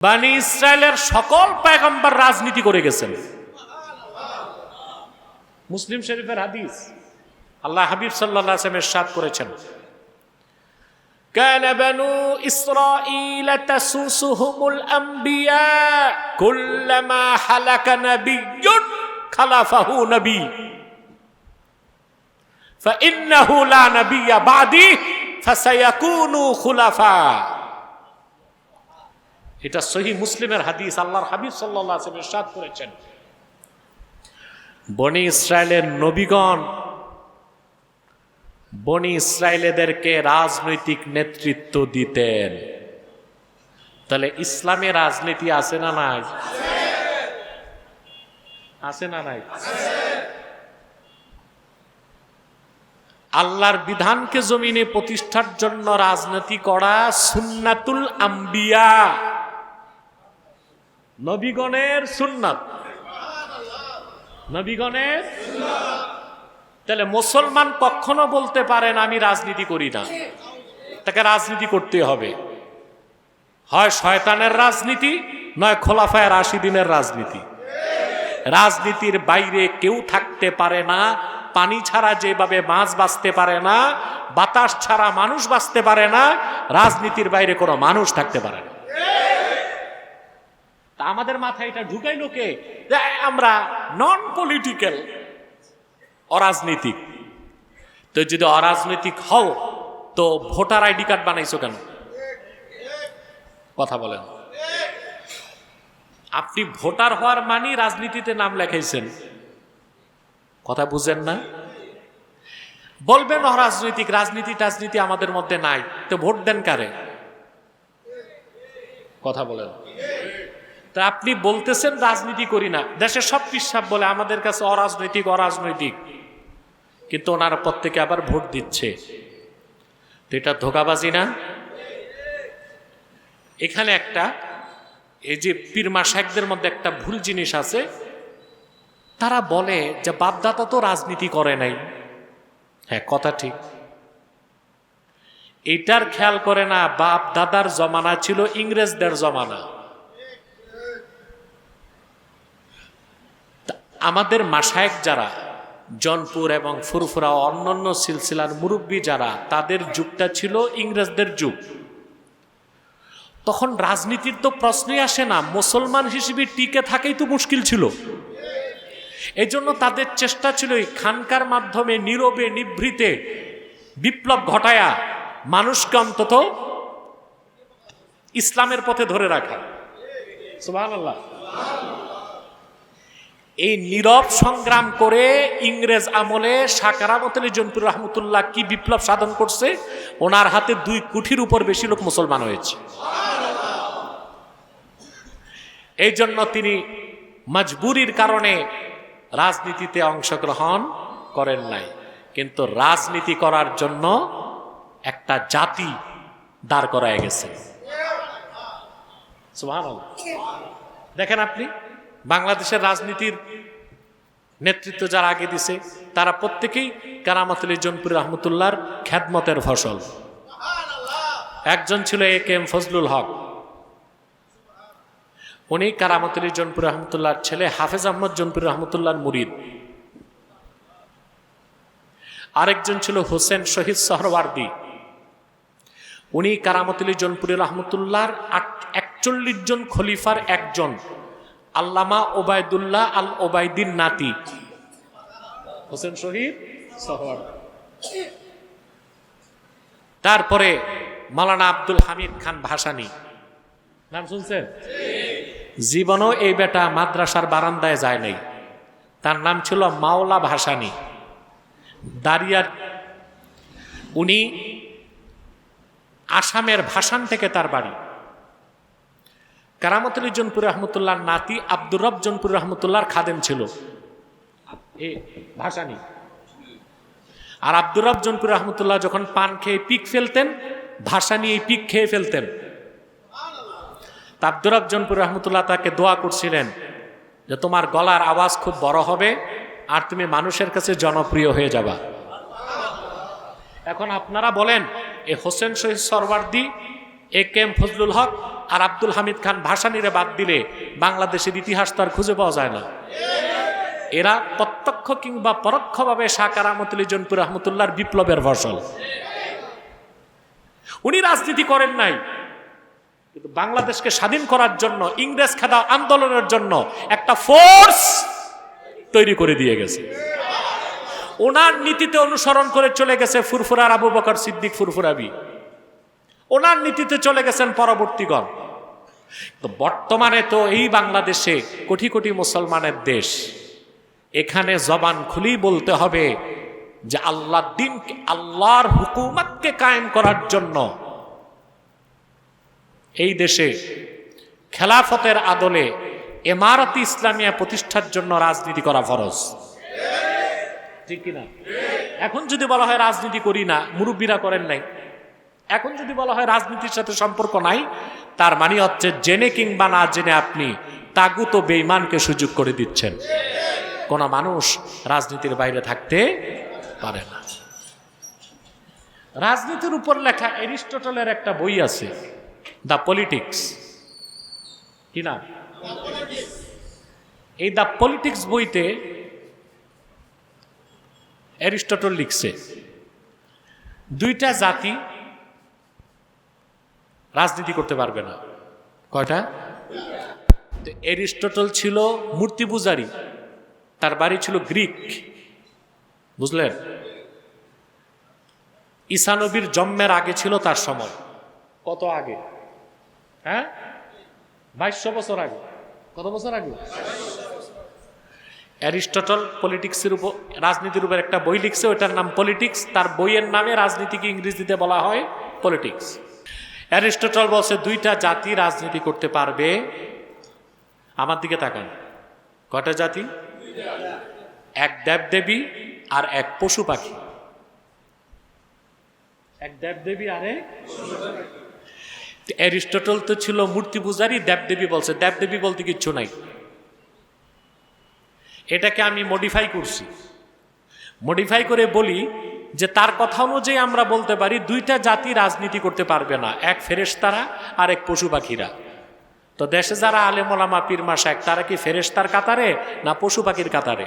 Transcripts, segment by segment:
বানি ইসরায়েলের সকল পায়গম্বর রাজনীতি করে গেছেন মুসলিম শরীফের হাদিস আল্লাহ হাবিব সাল্লাহ আসলামের সাদ করেছেন كان بنو إسرائيل تسوسهم الأنبياء كلما حلك نبي خلفه نبي فإنه لا نبي بعدي فسيكون خلفاء এটা সহি মুসলিমের হাদিস, আল্লাহর হাবিব সাল্লাহ সাদ করেছেন। বনি ইসরায়েলের নবীগণ, বনি ইসরায়েলেদেরকে রাজনৈতিক নেতৃত্ব দিতেন। তাহলে ইসলামে রাজনীতি আছে না নাই? আছে না নাই? আল্লাহর বিধানকে জমিনে প্রতিষ্ঠার জন্য রাজনীতি করা সুন্নাতুল আম্বিয়া। নবীগণের সুন্নাত। নবীগণের তাহলে মুসলমান কখনো বলতে পারেন, আমি রাজনীতি করি না। তাকে রাজনীতি করতে হবে। হয় শয়তানের রাজনীতি, নয় খোলাফায়ের আশি দিনের রাজনীতি। রাজনীতির বাইরে কেউ থাকতে পারে না, পানি ছাড়া যেভাবে মাছ বাঁচতে পারে না, বাতাস ছাড়া মানুষ বাঁচতে পারে না, রাজনীতির বাইরে কোনো মানুষ থাকতে পারে না। তা আমাদের মাথায় এটা ঢুকাইলো কে? যে আমরা নন পলিটিক্যাল অরাজনীতিক। তো যদি অরাজনৈতিক হও, তো ভোটার আইডি কার্ড বানাইছো কেন? কথা বলেন। আপনি ভোটার হওয়ার মানে রাজনীতিতে নাম লেখাইছেন। কথা বুঝেন না? বলবেন অরাজনৈতিক, রাজনীতি টাজনীতি আমাদের মধ্যে নাই। তো ভোট দেন কারে? কথা বলেন। তা আপনি বলতেছেন, রাজনীতি করি না। দেশে সব পিসাব বলে আমাদের কাছে অরাজনৈতিক অরাজনৈতিক। কিন্তু ওনারা প্রত্যেকে আবার ভোট দিচ্ছে। তো এটা ধোকাবাজি না? এখানে একটা, এই যে পীরমা শেখদের মধ্যে একটা ভুল জিনিস আছে। তারা বলে যে বাপদাদা তো রাজনীতি করে নাই। হ্যাঁ কথা ঠিক। এটার খেয়াল করে না বাপ দাদার জমানা ছিল ইংরেজদের জমানা। আমাদের মাসায়েক যারা, জনপুর এবং ফুরফুরা অন্যান্য সিলসিলার মুরব্বী যারা, তাদের যুগটা ছিল ইংরেজদের যুগ। তখন রাজনীতির তো প্রশ্নই আসে না, মুসলমান হিসেবে টিকে থাকাই তো মুশকিল ছিল। এই জন্য তাদের চেষ্টা ছিল খানকার মাধ্যমে নীরবে, নিভৃতে বিপ্লব ঘটায়া মানুষকে অন্তত ইসলামের পথে ধরে রাখা। সুবহানাল্লাহ। এই নীরব সংগ্রাম করে ইংরেজ আমলে সাকারামত আলী জনপুর রহমতুল্লাহ কি বিপ্লব সাধন করছে? ওনার হাতে দুই কুঠির উপর বেশি লোক মুসলমান হয়েছে। এই জন্য তিনি মজবুরির কারণে রাজনীতিতে অংশগ্রহণ করেন নাই। কিন্তু রাজনীতি করার জন্য একটা জাতি দাঁড় করায় গেছে। দেখেন আপনি বাংলাদেশের রাজনীতির নেতৃত্ব যারা আগে দিছে, তারা প্রত্যেকেই কারামাতুল জনপুর রহমতুল্লাহর খ্যাতমতের ফসল। একজন ছিল এ কে এম ফজলুল হক। উনি কারামতুল জনপুর রহমতুল্লাহর ছেলে হাফেজ আহমদ জনপুর রহমতুল্লাহর মুরিদ। আরেকজন ছিল হোসেন শহীদ সহরওয়ার্দি। উনি কারামতুল জনপুরি রহমতুল্লাহর একচল্লিশ জন খলিফার একজন। আল্লামা ওবায়দুল্লাহ আল ওবায়দিন নাতি। হোসেন শহীদ সহর তারপরে মালানা আব্দুল হামিদ খান ভাসানি। নাম শুনছেন? জীবনও এই বেটা মাদ্রাসার বারান্দায় যায় নাই। তার নাম ছিল মাওলা ভাসানি। দারিয়ার উনি আসামের ভাসান থেকে তার বাড়ি। কারামতুল জনপুর রহমতুল্লাহর নাতি আব্দুর রব জনপুর রহমতুল্লাহর খাদেম ছিল। এ ভাসানি আর আব্দুর রব জনপুর রহমতুল্লাহ যখন পান খেয়ে পিক ফেলতেন, ভাষা এই পিক খেয়ে ফেলতেন। আব্দুর রব জনপুর রহমতুল্লাহ তাকে দোয়া করছিলেন যে, তোমার গলার আওয়াজ খুব বড় হবে আর তুমি মানুষের কাছে জনপ্রিয় হয়ে যাবা। এখন আপনারা বলেন, A Hossain Shaheed Suhrawardy, A K M Fazlul Huq আর আব্দুল হামিদ খান ভাসানিরে বাদ দিলে বাংলাদেশের ইতিহাস তার খুঁজে পাওয়া যায় না। এরা প্রত্যক্ষ কিংবা পরোক্ষভাবে সাকার আহমতুল জনপুর রহমতুল্লাহর বিপ্লবের ফসল। উনি রাজনীতি করেন নাই, কিন্তু বাংলাদেশকে স্বাধীন করার জন্য, ইংরেজ খেদা আন্দোলনের জন্য একটা ফোর্স তৈরি করে দিয়ে গেছে। ওনার নীতিতে অনুসরণ করে চলে গেছে ফুরফুরার আবু বকর সিদ্দিক ফুরফুরাবি। ওনার নীতিতে চলে গেছেন পরবর্তীগণ তো বর্তমানে তো এই বাংলাদেশে কোটি কোটি মুসলমানের দেশ। এখানে জবান খুলেই বলতে হবে যে আল্লাহ দিন আল্লাহর হুকুমতকে কায়েম করার জন্য এই দেশে খেলাফতের আদলে এমারতি ইসলামিয়া প্রতিষ্ঠার জন্য রাজনীতি করা ফরজ। ঠিক কিনা? এখন যদি বলা হয় রাজনীতি করি না, মুরব্বীরা করেন নাই। এখন যদি বলা হয় রাজনীতির সাথে সম্পর্ক নাই, তার মানে হচ্ছে জেনে কিংবা না জেনে আপনি তাগুত বেইমানকে সুযোগ করে দিচ্ছেন। কোন মানুষ রাজনীতির বাইরে থাকতে পারে না। রাজনীতির উপর লেখা এরিস্টটলের একটা বই আছে, দ্য পলিটিক্স। কি না এই দ্য পলিটিক্স বইতে অ্যারিস্টটল লিখছে, দুইটা জাতি রাজনীতি করতে পারবে না। কয়টা? তো অ্যারিস্টটল ছিল মূর্তি পূজারী, তার বাড়ি ছিল গ্রিক। বুঝলেন? ঈসানবীর জন্মের আগে ছিল তার সময়। কত আগে? হ্যাঁ? বাইশশো বছর আগে। কত বছর আগে? অ্যারিস্টটল পলিটিক্সের উপর, রাজনীতির উপর একটা বই লিখছে ওটার নাম পলিটিক্স। তার বইয়ের নামে রাজনীতিকে ইংরেজিতে বলা হয় পলিটিক্স। অ্যারিস্টটল বলছে, দুইটা জাতি রাজনীতি করতে পারবে। আমার দিকে তাকান। কয়টা জাতি? এক দেবদেবী আর এক পশু পাখি। এক দেবদেবী আর এক অ্যারিস্টটল তো ছিল মূর্তি পূজারী দেবদেবী বলছে। দেবদেবী বলতে কিচ্ছু নাই। এটাকে আমি মডিফাই করছি। মডিফাই করে বলি যে তার কথা অনুযায়ী আমরা বলতে পারি, দুইটা জাতি রাজনীতি করতে পারবে না, এক ফেরেশতারা আর এক পশু পাখিরা। তো দেশে যারা আলেমলামা পীরমা শেখ তারা কি ফেরেশতার কাতারে না পশু পাখির কাতারে?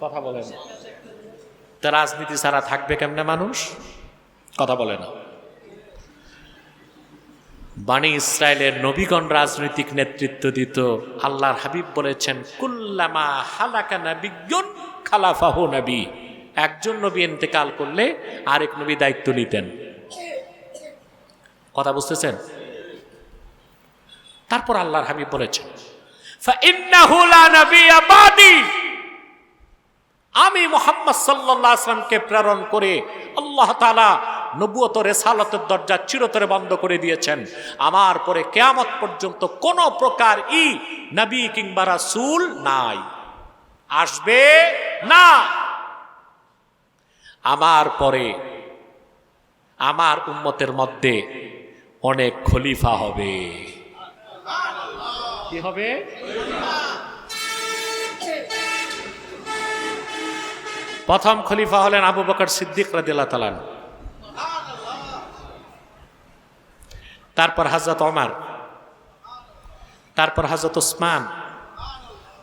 কথা বলেন। তা রাজনীতি ছাড়া থাকবে কেমনে মানুষ? কথা বলে না। বাণী ইসরায়েলের নবীগণ রাজনৈতিক নেতৃত্ব দিত, আল্লাহর হাবিব বলেছেন, কুল্লামা হালাকা নাবিজ্ঞন খালাফাহ নবী। একজন নবী এন্তেকাল করলে আরেক নবী দায়িত্ব নিতেন। কথা বুঝতেছেন? তারপর আল্লাহর হাবিব বলেছেন আমি মোহাম্মদ সাল্লাহ আসলামকে প্রেরণ করে আল্লাহ তালা নবুয়ত রেসালতের দরজা চিরতরে বন্ধ করে দিয়েছেন। আমার পরে কেয়ামত পর্যন্ত কোন প্রকার ই নবী কিংবা রাসুল নাই। আসবে না। আমার পরে আমার উম্মতের মধ্যে অনেক খলিফা হবে। কি হবে? প্রথম খলিফা হলেন আবু বকর সিদ্দিক রাদিল্লাহ তালান তারপর হজরত ওমর। তারপর হজরত উসমান।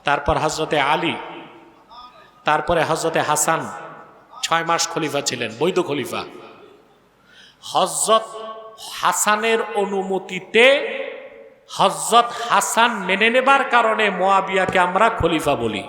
তারপর হজরতে আলী। তারপরে হজরতে হাসান। ছয় মাস খলিফা ছিলেন, বৈধ খলিফা। হজরত হাসানের অনুমতিতে হজরত হাসান মেনে নেবার কারণে মোয়াবিয়াকে আমরা খলিফা বলি।